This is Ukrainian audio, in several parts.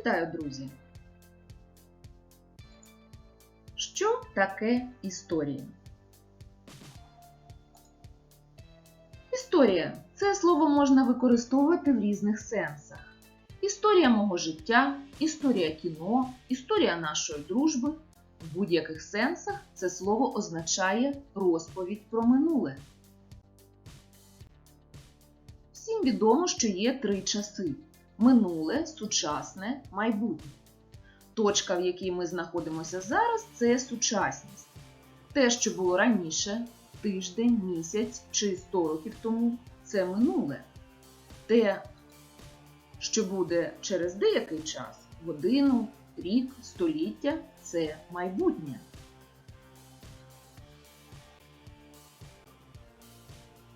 Вітаю, друзі! Що таке історія? Історія це слово можна використовувати в різних сенсах. Історія мого життя, історія кіно, історія нашої дружби. В будь-яких сенсах це слово означає розповідь про минуле. Всім відомо, що є три часи: минуле, сучасне, майбутнє. Точка, в якій ми знаходимося зараз, це сучасність. Те, що було раніше, тиждень, місяць чи 100 років тому, це минуле. Те, що буде через деякий час, годину, рік, століття це майбутнє.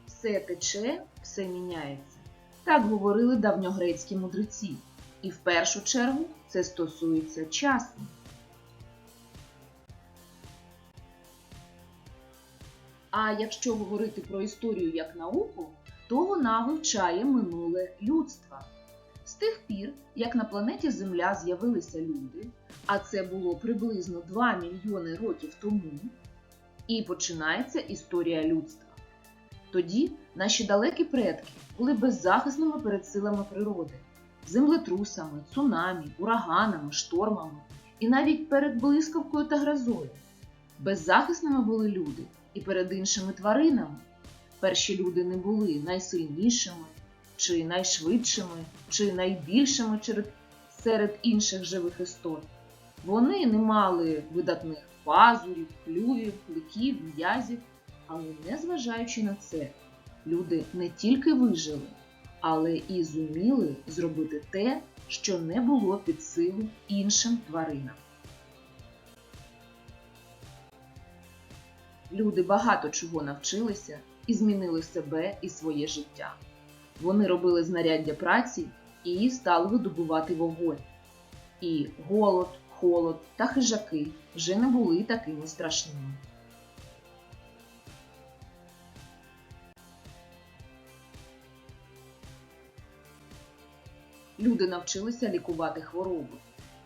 Все тече, все міняється. Так говорили давньогрецькі мудреці. І в першу чергу це стосується часу. А якщо говорити про історію як науку, то вона вивчає минуле людства. З тих пір, як на планеті Земля з'явилися люди, а це було приблизно 2 мільйони років тому, і починається історія людства. Тоді наші далекі предки були беззахисними перед силами природи, землетрусами, цунамі, ураганами, штормами і навіть перед блискавкою та грозою. Беззахисними були люди і перед іншими тваринами. Перші люди не були найсильнішими, чи найшвидшими, чи найбільшими серед, інших живих істот. Вони не мали видатних пазурів, клювів, кликів, м'язів, але незважаючи на це, люди не тільки вижили, але і зуміли зробити те, що не було під силу іншим тваринам. Люди багато чого навчилися і змінили себе і своє життя. Вони робили знаряддя праці і стали видобувати вогонь. І голод, холод та хижаки вже не були такими страшними. Люди навчилися лікувати хвороби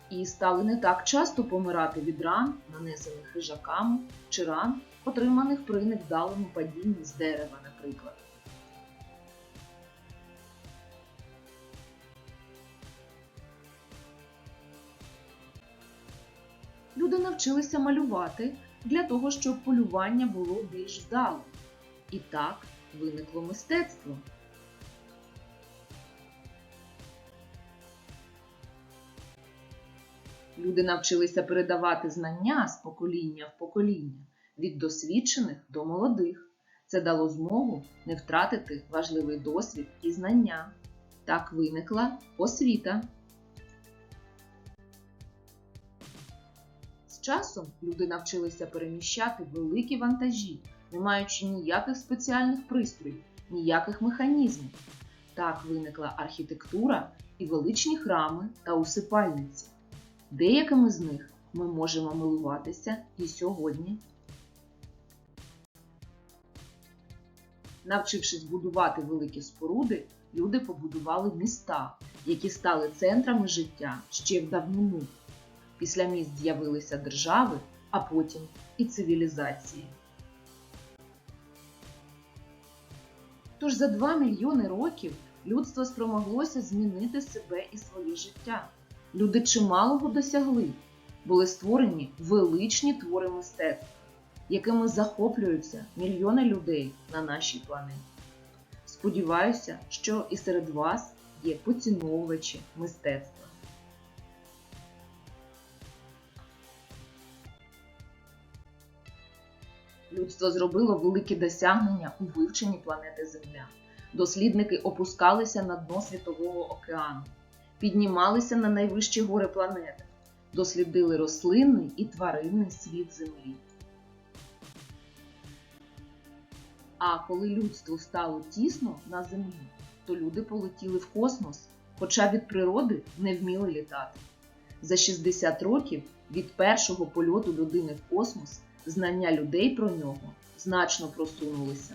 і стали не так часто помирати від ран, нанесених хижаками, чи ран, отриманих при невдалому падінні з дерева, наприклад. Люди навчилися малювати для того, щоб полювання було більш вдалим. І так виникло мистецтво. Люди навчилися передавати знання з покоління в покоління від досвідчених до молодих. Це дало змогу не втратити важливий досвід і знання. Так виникла освіта. З часом люди навчилися переміщати великі вантажі, не маючи ніяких спеціальних пристроїв, ніяких механізмів. Так виникла архітектура і величні храми та усипальниці. Деякими з них ми можемо милуватися і сьогодні. Навчившись будувати великі споруди, люди побудували міста, які стали центрами життя ще в давнину. Після міст з'явилися держави, а потім і цивілізації. Тож за 2 мільйони років людство спромоглося змінити себе і своє життя. Люди чималого досягли, були створені величні твори мистецтва, якими захоплюються мільйони людей на нашій планеті. Сподіваюся, що і серед вас є поціновувачі мистецтва. Людство зробило великі досягнення у вивченні планети Земля. Дослідники опускалися на дно Світового океану піднімалися на найвищі гори планети, дослідили рослинний і тваринний світ Землі. А коли людству стало тісно на землі, то люди полетіли в космос, хоча від природи не вміли літати. За 60 років від першого польоту людини в космос знання людей про нього значно просунулися.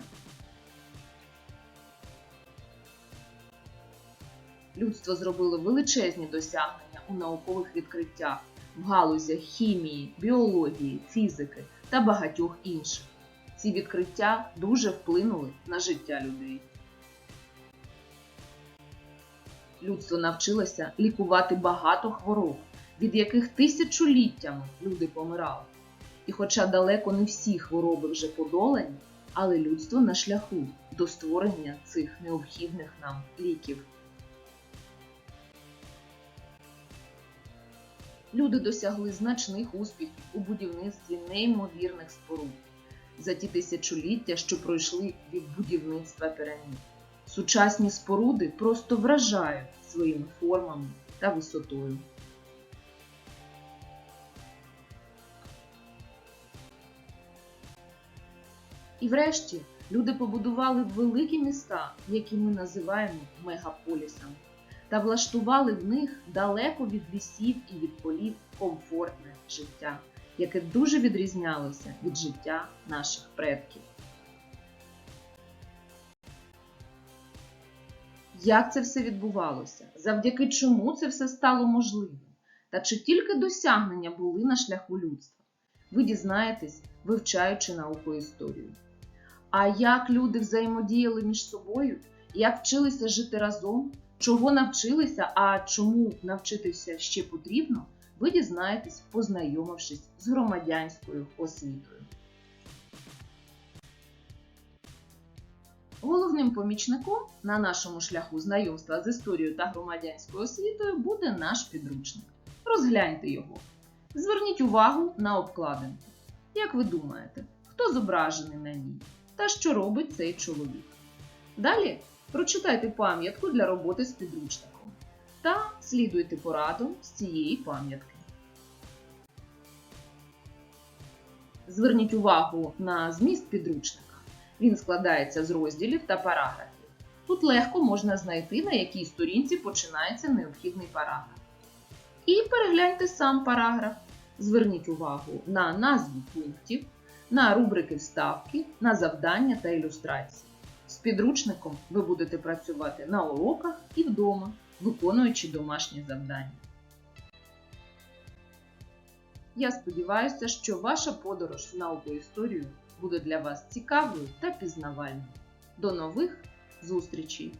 Людство зробило величезні досягнення у наукових відкриттях в галузях хімії, біології, фізики та багатьох інших. Ці відкриття дуже вплинули на життя людей. Людство навчилося лікувати багато хвороб, від яких тисячоліттями люди помирали. І хоча далеко не всі хвороби вже подолані, але людство на шляху до створення цих необхідних нам ліків. Люди досягли значних успіхів у будівництві неймовірних споруд за ті тисячоліття, що пройшли від будівництва пірамід. Сучасні споруди просто вражають своїми формами та висотою. І врешті люди побудували великі міста, які ми називаємо мегаполісами, та влаштували в них далеко від лісів і від полів комфортне життя, яке дуже відрізнялося від життя наших предків. Як це все відбувалося? Завдяки чому це все стало можливим? Та чи тільки досягнення були на шляху людства? Ви дізнаєтесь, вивчаючи науку історію. А як люди взаємодіяли між собою, як вчилися жити разом, чого навчилися, а чому навчитися ще потрібно, ви дізнаєтесь, познайомившись з громадянською освітою. Головним помічником на нашому шляху знайомства з історією та громадянською освітою буде наш підручник. Розгляньте його. Зверніть увагу на обкладинку. Як ви думаєте, хто зображений на ній та що робить цей чоловік? Далі прочитайте пам'ятку для роботи з підручником та слідуйте порадам з цієї пам'ятки. Зверніть увагу на зміст підручника. Він складається з розділів та параграфів. Тут легко можна знайти, на якій сторінці починається необхідний параграф. І перегляньте сам параграф. Зверніть увагу на назву пунктів, на рубрики вставки, на завдання та ілюстрації. З підручником ви будете працювати на уроках і вдома, виконуючи домашні завдання. Я сподіваюся, що ваша подорож в науку історію буде для вас цікавою та пізнавальною. До нових зустрічей!